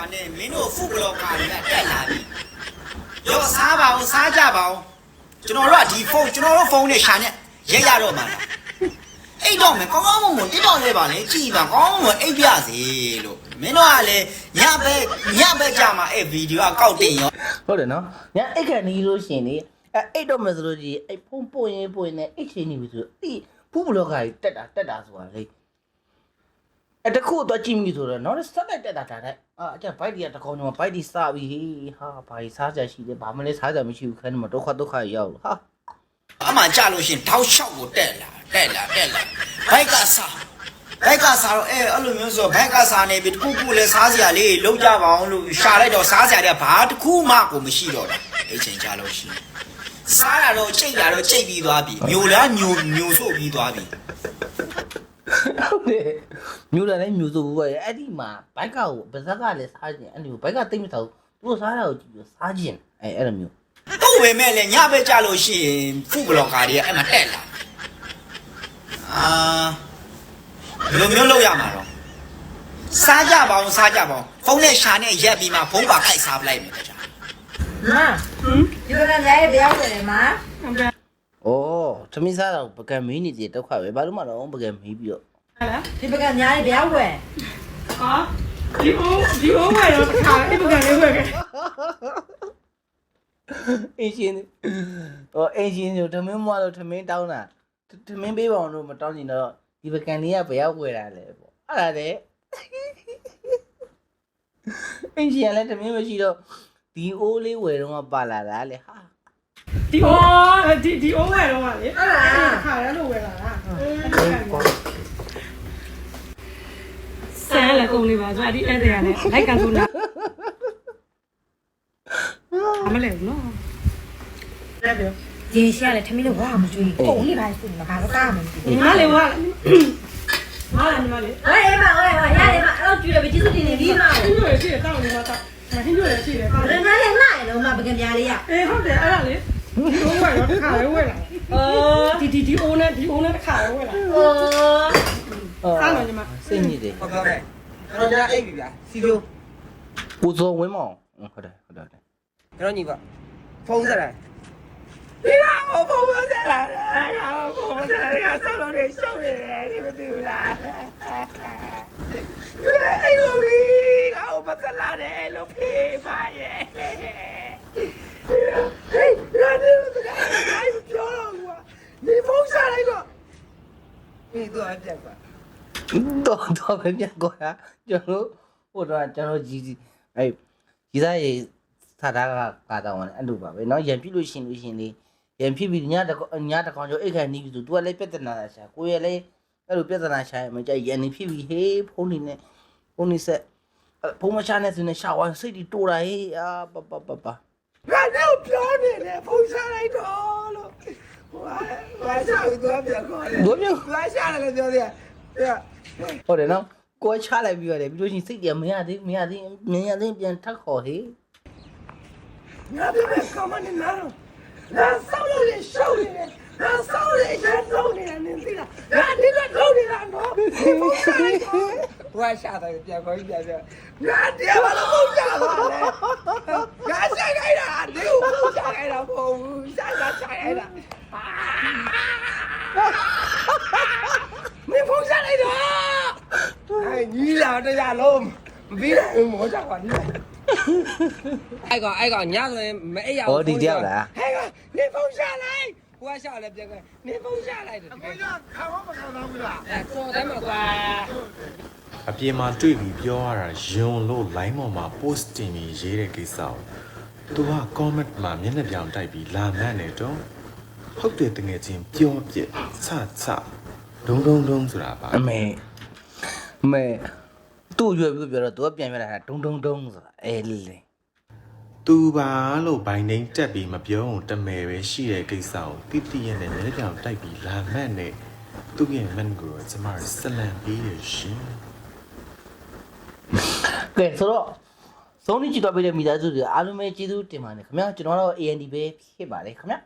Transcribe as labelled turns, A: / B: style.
A: ဆိုတာနဲ့မင်းတို့ဖုဘလော့ကာတွေကတက်လာပြီရောစားပါအောင်စားကြပါအောင်ကျွန်တော်တို့ကဒီဖုန်းကျွန်တော်တို့ဖုန်းနဲ့ရှာနဲ့ရက်ရတော့မှာလားအိတ်တော့မယ်ကောင်းကောင်းမွန်မွန်တစ်တော့လဲပါလေကြည်ပါကောင်းကောင်းမွန်အိတ်ပြစေလို့မင်းတို့ကလည်းညဘက်ညဘက်ကြမှာအဲ့ဗီဒီယိုကကောက်တင်ရော
B: ဟုတ်တယ်နော်ညာအိတ်ခဏနီးလို့ရှရင်လေအဲအိတ်တော့မယ်ဆိုလို့ကြီးအဲ့ဖုန်းပွင့်ရင်ပွင့်နေအိတ်ချင်းနေပြီဆိုအေးဖူးဘလော့ကကြီးတက်တာတက်တာဆိုတာလေ အဲ့တခုတော့ကြည့်မိဆိုတော့နောက်ဆက်လိုက်တက်တာဒါတဲ့အာအကျဘိုက်ဒီကတကောင်တော့ဘိုက်ဒီစပြီဟေးဟာဘာကြီးစားကြရှိတယ်ဘာမလဲစားကြမရှိဘူးခန်းမှာဒုက္ခဒုက္ခရောက်လို့ဟာ
A: အမှကြလို့ရှရင်တောက်လျှောက်ကိုတက်လာတက်လာတက်လာဘိုက်ကစားဘိုက်ကစားတော့အဲအဲ့လိုမျိုးဆိုဘိုက်ကစားနေပြီတခုခုလဲစားစရာလေးလုံးကြပါအောင်လို့ရှာလိုက်တော့စားစရာတွေကဘာတစ်ခုမှကိုမရှိတော့တာအဲ့ချိန်ကြလို့ရှိရင်စားရတော့ချိန်ရတော့ချိန်ပြီးသွားပြီမျိုးလားမျိုးမျိုးဆို့ပြီးသွားပြီ
B: ဟုတ်တယ်မျိုးလည်းလည်းမျိုးစုဘူးပဲအဲ့ဒီမှာဘိုက်ကကိုဗဇက်ကလည်းစားခြင်းအဲ့ဒီဘိုက်ကတိတ်မစားဘူးသူတို့စားတာကိုကြည့်ပြီးစားခြင်းအဲ့အဲ့လိုမျိုး
A: ဟုတ်ပဲမဲ့လေညဘက်ကြလို့ရှိရင်ဖုဘလော့ကာတွေကအဲ့မှာတက်လာအာဘယ်လိုမျိုးလုပ်ရမှာတော့စားကြပါအောင်စားကြပါအောင်ဖုန်းနဲ့ရှာနဲ့ရက်ပြီးမှဖုန်းပါခိုက်စားပလိုက်မယ်ကြာ
C: မဒီကနေ့လည်းပြောင်းတယ်မ
D: ဟုတ်ကဲ့။
B: အော်သမီးစားတော့ပကံမင်းနေကြီးဒုက္ခပဲဘာလို့မှတော့ပကံမေးပြီးတော့
D: ဟဲ့ လား
C: ဒီပကံများလေးပြောင်းဝယ်
D: ဟာဒီအိုးဒီအိုးဝယ်တော့တစ်ခါအဲ့ပကံလေးဝယ်ခဲ့
B: အင်းရှင်ဟောအင်းရှင်တို့သမင်းမွားလို့သမင်းတောင်းတာသမင်းပေးပါအောင်လို့မတောင်းချင်တော့ဒီပကံလေးကဘယ်ရောက်ဝယ်တာလဲပေါ့အဲ့ဒါလေအင်းရှင်ကလည်းသမင်းမရှိတော့ဒီအိုးလေးဝယ်တော့ပါလာတာလေဟာ
D: ဒီအိုးဒီဒီအိုးဝယ်တော့ကလေအဲ့ဒါတစ်ခါလည်းလို့ဝယ်လာတာ ဆန်လည်းကုန်နေပါဆိုအဲ့ဒီအဲ့တဲ့ကလည်းလိုက်ကန်ဆိုနာအမလဲဘူးနော်အဲ့ဒါ
C: ရေရှားလည်းထမင်းတော့ဝါမကျွေးကုန်နေပါစိမဘာလို့ကားမလဲ
D: ညီမလေးဝါဟာညီမလေး
C: ဟဲ့အေးမဟဲ့ရတယ်မအဲ့တော့ကျွေးတယ်ကျေးဇူးတင်နေပြီမ
D: ဟင်းတို့ရရှိတယ်တောင်းနေမှာတောင်းဟင်းတို့ရရှိတယ်တောင်း
C: ရနာလည်းနိုင်တော့မပကံများလေးရ
D: အေးဟုတ်တယ်အဲ့ဒါလေဒီအိုးဝယ်တော့တစ်ခါလည်းဝယ်လာ
C: အော်
D: ဒီဒီဒီအိုးနဲ့ဒီအိုးနဲ့တစ်ခါလည်းဝယ်လာ
C: အော်
D: အားလုံးညီမ
B: စိတ်ညစ်တယ်
E: ဟုတ်ကဲ့ကျွန်တော်ကြအိပ်ပြီဗျာစီပြိုး
B: ကိုစောဝင်းမောင်ဟုတ်တယ်ဟုတ်တယ်
E: ကျွန်တော်ညီကဖုန်းဆက်လိုက်ဒီကဖုန်းဆက်လာတယ်ဖုန်းဆက်လာတယ်ဆောင်းလို့ရှောက်နေတယ်ဒီမသိဘူးလားအဲ့လိုကြီးအော်မဆက်လာတယ်လို့ဖေးပါရဲ့ဟေးရတယ်အဲ့ပြောတော့ကွာဒီဖုန်းဆက်လိုက်တော့ဒီတော့အပြတ်ပါ
B: 到 到门面过然，就是我这介绍机器，哎，现也他他个咋到我呢？俺都不会，那眼皮都新都新的，眼皮皮人家的高，人家的高就一看你比都多嘞，别在那那些，过来嘞，俺都别在那些，我们家眼皮皮黑，碰你呢，碰你是，呃，碰我下来是那下完水的多了，哎呀，叭叭叭叭，我都漂亮嘞，碰下来多了。我我下
E: 个多别高嘞，多别，我下来了，表弟，对。 ဟိုဟာရှာပြီးတော့ပြန်ခေါ်တယ်
B: ဘိုးမျိုး
E: လာရှာတယ်လည်းပြောသေးတယ်ပြ
B: ဟုတ်တယ်နော်ကိုချလိုက်ပြီးရတယ်ပြီးလို့ရှိရင်စိတ်ကြမရသေးမရသေးမရသေးပြန်ထပ်ခေါ်ဟေး
E: ငါပြောတယ်ကမနေနာတော့ငါဆောက်လို့ရရှောက်နေတယ်ငါဆောက်ရရလုံးနေတယ်နင်သိလားငါဒီတော့လုံးနေတာနော်ဒီဖုန်းဆက်လိုက်တော့ဟိုရှာတယ်ပြန်ခေါ်ပြန်ပြန်ငါတရားမလို့ဖုန်းရှာပါလေငါဆိုင်ခိုင်းတာဒီကိုဖုန်းရှာခိုင်းတာမဟုတ်ဘူးရှာရှာရှာခိုင်းတာမင်းဖုန်းရှာလိုက်တော့အဲ ညီလာတရားလုံးမပြီးတော့မောကြပါနဲ့အဲ့ကောင်အဲ့ကောင်ညဆိုရင်မအိပ်ရဘူး
B: ဟောဒီတယောက်လား
E: ဟဲ့ကနေဖုန်းရှာလိုက်ကိုကရှာလဲပြန်ကနေဖုန်းရှာလိုက်တယ်ကိုကခံမခံတော့ဘူးလားအဲတော့တယ်မကွာ
F: အပြင်မှာတွေ့ပြီးပြောရတာယွန်လို့ line ပေါ်မှာ post တင်ပြီးရေးတဲ့ကိစ္စကိုသူက comment မှာမျက်နှာပြောင်တိုက်ပြီးလာမှန်းနေတော့ဟုတ်တယ်တကယ်ချင်းပြောပြဆဆဒုံဒုံဒုံဆိုတာပါ
B: အမေအ မေသူ့ရွယ်ပြီးပြောတော့သူကပြန်ပြလာတာဒုံဒုံဒုံဆိုတာအဲလေလေ
F: သူပါလို့ဘိုင်နှိမ်တက်ပြီးမပြောအောင်တမယ်ပဲရှိတဲ့ကိစ္စကိုတိတိရဲ့နဲ့မျက်နှာပြောင်တိုက်ပြီးလာမှန်းနေသူ့ရဲ့ man ကိုကျမဆက်လန်ပြီးရရှင်
B: ကဲဆိုတော့သုံးနှစ်ကြည့်တော့ပြတဲ့မိသားစုတွေအားလုံးပဲကျေးဇူးတင်ပါတယ်ခင်ဗျာကျွန်တော်တော့ AND ပဲဖြစ်ပါလေခင်ဗျာ